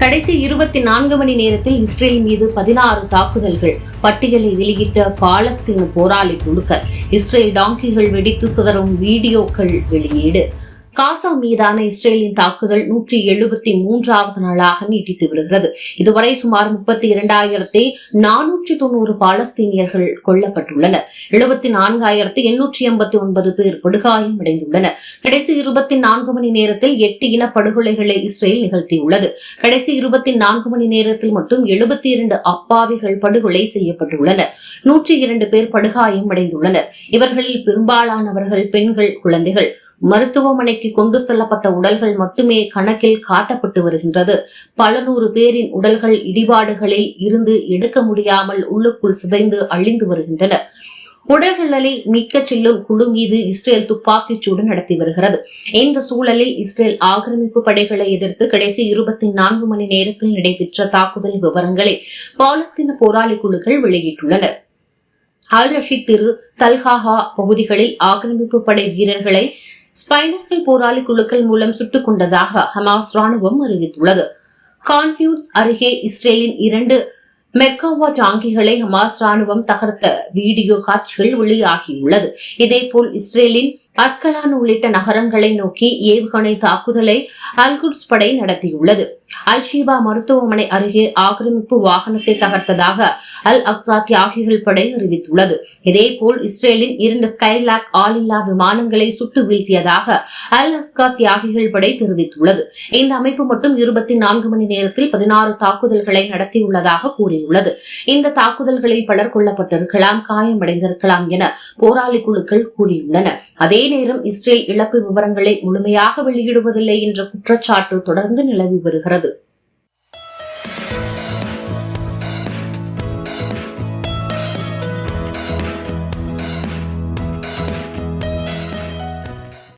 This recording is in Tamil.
கடைசி இருபத்தி நான்கு மணி நேரத்தில் இஸ்ரேல் மீது பதினாறு தாக்குதல்கள் பட்டியலை வெளியிட்ட பாலஸ்தீன போராளி குழுக்கள். இஸ்ரேல் டாங்கிகள் வெடித்து சிதறும் வீடியோக்கள் வெளியீடு. காசா மீதான இஸ்ரேலின் தாக்குதல் நூற்றி எழுபத்தி மூன்றாவது நாளாக நீட்டித்து வருகிறது இதுவரை சுமார் முப்பத்தி இரண்டாயிரத்தி நானூற்றி தொன்னூறு பாலஸ்தீனியர்கள் கொல்லப்பட்டுள்ளனர். எழுபத்தி நான்காயிரத்தி எண்ணூற்றி எண்பத்தி ஒன்பது பேர் படுகாயம் அடைந்துள்ளனர். கடைசி இருபத்தி நான்கு மணி நேரத்தில் எட்டு இன படுகொலைகளை இஸ்ரேல் நிகழ்த்தியுள்ளது. கடைசி இருபத்தி நான்கு மணி நேரத்தில் மட்டும் எழுபத்தி இரண்டு அப்பாவிகள் படுகொலை செய்யப்பட்டுள்ளனர். நூற்றி இரண்டு பேர் படுகாயம் அடைந்துள்ளனர். இவர்களில் பெரும்பாலானவர்கள் பெண்கள் குழந்தைகள். மருத்துவமனைக்கு கொண்டு செல்லப்பட்ட உடல்கள் மட்டுமே கணக்கில் காட்டப்பட்டு வருகின்றது. பல நூறு பேரின் உடல்கள் இடிபாடுகளில் இருந்து எடுக்க முடியாமல் உள்ளுக்குள் சிதைந்து அழிந்து வருகின்றன. உடல்களை மீட்கச் செல்லும் குழு மீது இஸ்ரேல் துப்பாக்கிச் சூடு நடத்தி வருகிறது. இந்த சூழலில் இஸ்ரேல் ஆக்கிரமிப்பு படைகளை எதிர்த்து கடைசி இருபத்தி நான்கு மணி நேரத்தில் நடைபெற்ற தாக்குதல் விவரங்களை பாலஸ்தீன போராளி குழுக்கள் வெளியிட்டுள்ளனர் அல் ரஷீத் திரு தல்ஹாஹா பகுதிகளில் ஆக்கிரமிப்பு படை வீரர்களை ஸ்பைனர்கள் போராளி குழுக்கள் மூலம் சுட்டுக் கொண்டதாக ஹமாஸ் ராணுவம் அறிவித்துள்ளது. கான்ஃபியூஸ் அருகே இஸ்ரேலின் இரண்டு மெக்காவா டாங்கிகளை ஹமாஸ் ராணுவம் தகர்த்த வீடியோ காட்சிகள் வெளியாகியுள்ளது. இதேபோல் இஸ்ரேலின் அஸ்கலான் உள்ளிட்ட நகரங்களை நோக்கி ஏவுகணை தாக்குதலை அல்குட்ஸ் படை நடத்தியுள்ளது. அல் ஷீபா மருத்துவமனை அருகே ஆக்கிரமிப்பு வாகனத்தை தகர்த்ததாக அல் அக்சா தியாகிகள் படை அறிவித்துள்ளது. இதேபோல் இஸ்ரேலின் இரண்டு ஸ்கைலாக் ஆளில்லா விமானங்களை சுட்டு வீழ்த்தியதாக அல் அஸ்கா தியாகிகள் படை தெரிவித்துள்ளது. இந்த அமைப்பு மட்டும் இருபத்தி நான்கு மணி நேரத்தில் பதினாறு தாக்குதல்களை நடத்தியுள்ளதாக கூறியுள்ளது. இந்த தாக்குதல்களில் பலர் கொல்லப்பட்டிருக்கலாம் காயமடைந்திருக்கலாம் என போராளி குழுக்கள் கூறியுள்ளன. அதே நேரம் இஸ்ரேல் இழப்பு விவரங்களை முழுமையாக வெளியிடுவதில்லை என்ற குற்றச்சாட்டு தொடர்ந்து நிலவி வருகிறது.